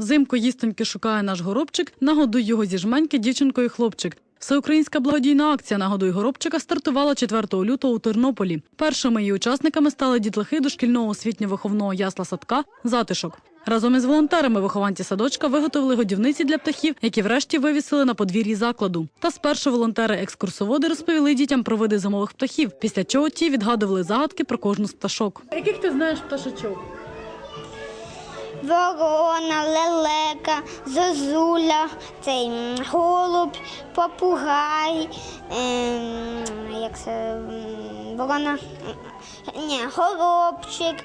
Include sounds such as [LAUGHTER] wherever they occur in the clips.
Взимку їстоньки шукає наш горобчик, нагодуй його зі жменьки дівчинкою хлопчик. Всеукраїнська благодійна акція «Нагодуй горобчика стартувала 4 лютого у Тернополі. Першими її учасниками стали дітлахи дошкільного освітньо-виховного ясла садка «Затишок». Разом із волонтерами вихованці садочка виготовили годівниці для птахів, які врешті вивісили на подвір'ї закладу. Та спершу волонтери-екскурсоводи розповіли дітям про види зимових птахів, після чого ті відгадували загадки про кожну з пташок. Яких ти знаєш пташечок? Ворона, лелека, зозуля, цей голуб, попугай, ем, як це, ворона, ні, горобчик,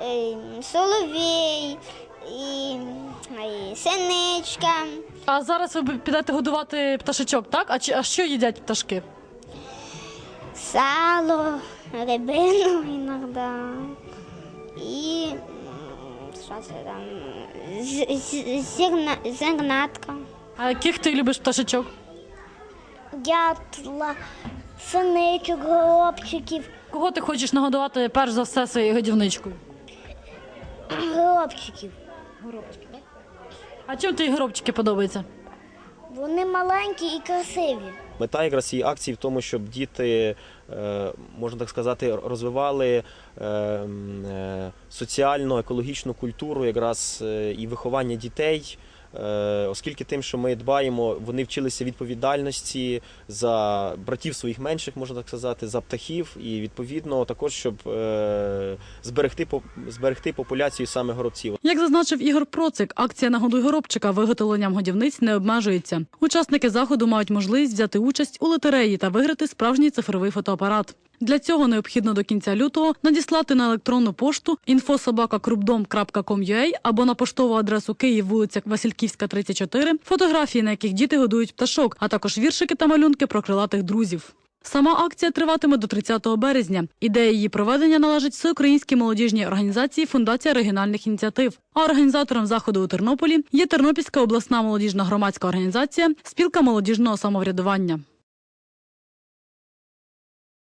ем, соловей, і, і синичка, А зараз ви підете годувати пташечок, так? А, чи, а що їдять пташки? сало, рибину [LAUGHS] іноді. Що це там? Зерна, зернатка. А яких ти любиш пташечок? Дятла, синичок, горобчиків, Кого ти хочеш нагодувати перш за все своєю годівничкою? горобчиків. А чим тобі горобчики подобаються? Вони маленькі і красиві. Мета якраз цієї акції в тому, щоб діти, е, можна так сказати, розвивали е, е, соціально екологічну культуру, якраз і виховання дітей. Е, Оскільки тим, що ми дбаємо, вони вчилися відповідальності за братів своїх менших, можна так сказати, за птахів, і відповідно також, щоб е, зберегти зберегти популяцію саме горобців. Як зазначив Ігор Процик, акція «Нагодуй горобчика» виготовленням годівниць не обмежується. Учасники заходу мають можливість взяти участь у лотереї та виграти справжній цифровий фотоапарат. Для цього необхідно до кінця лютого надіслати на електронну пошту infosobaka.krubdom.com.ua або на поштову адресу Київ, вулиця Васильківська, 34, фотографії, на яких діти годують пташок, а також віршики та малюнки про крилатих друзів. Сама акція триватиме до 30 березня. Ідея її проведення належить всеукраїнській молодіжній організації Фундація регіональних ініціатив. А організатором заходу у Тернополі є Тернопільська обласна молодіжна громадська організація Спілка молодіжного самоврядування.